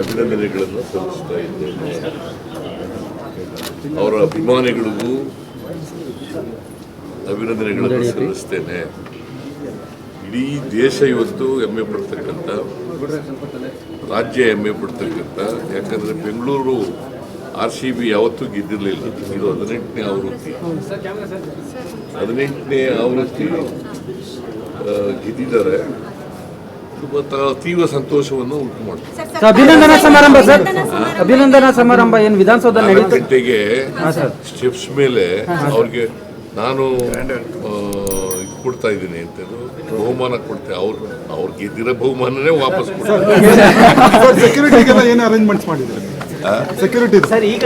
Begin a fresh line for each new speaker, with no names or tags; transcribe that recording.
ಅಭಿನಂದನೆಗಳನ್ನು ಸಲ್ಲಿಸ್ತಾ ಇದ್ದೇನೆ. ಅವರ ಅಭಿಮಾನಿಗಳಿಗೂ ಅಭಿನಂದನೆಗಳನ್ನು ಸಲ್ಲಿಸ್ತೇನೆ. ಇಡೀ ದೇಶ ಇವತ್ತು ಹೆಮ್ಮೆ ಪಡ್ತಕ್ಕಂಥ, ರಾಜ್ಯ ಹೆಮ್ಮೆ ಪಡ್ತಕ್ಕಂಥ, ಯಾಕಂದರೆ ಬೆಂಗಳೂರು ಆರ್ ಸಿ ಬಿ ಯಾವತ್ತೂ ಗೆದ್ದಿರಲಿಲ್ಲ. ಇದು ಹದಿನೆಂಟನೇ ಆವೃತ್ತಿ. ಹದಿನೆಂಟನೇ ಆವೃತ್ತಿ ಗೆದ್ದಿದ್ದಾರೆ. ತೀವ್ರ ಸಂತೋಷವನ್ನು ಉಂಟು
ಮಾಡುತ್ತೆ ಅಭಿನಂದನಾ ಸಮಾರಂಭ ಸರ್. ಅಭಿನಂದನಾ ಸಮಾರಂಭ. ಏನು
ವಿಧಾನಸೌಧ
ನಡೀತು?
ಗಂಟೆಗೆ ಸ್ಟೆಪ್ಸ್ ಮೇಲೆ ಅವ್ರಿಗೆ ನಾನು ಆ, ಇದು ಕೊಡ್ತಾ ಇದ್ದೀನಿ ಅಂತ ಬಹುಮಾನ ಕೊಡ್ತೆ. ಅವ್ರು ಅವ್ರು ಗೆದ್ದಿರೋ ಬಹುಮಾನನೇ ವಾಪಸ್ ಕೊಡ್ತಾರೆ
ಸೆಕ್ಯೂರಿಟಿಗೆಲ್ಲ ಏನು ಅರೇಂಜ್ಮೆಂಟ್ಸ್ ಮಾಡಿದ್ರೆ ಸೆಕ್ಯೂರಿಟಿ
ಸರ್ ಈಗ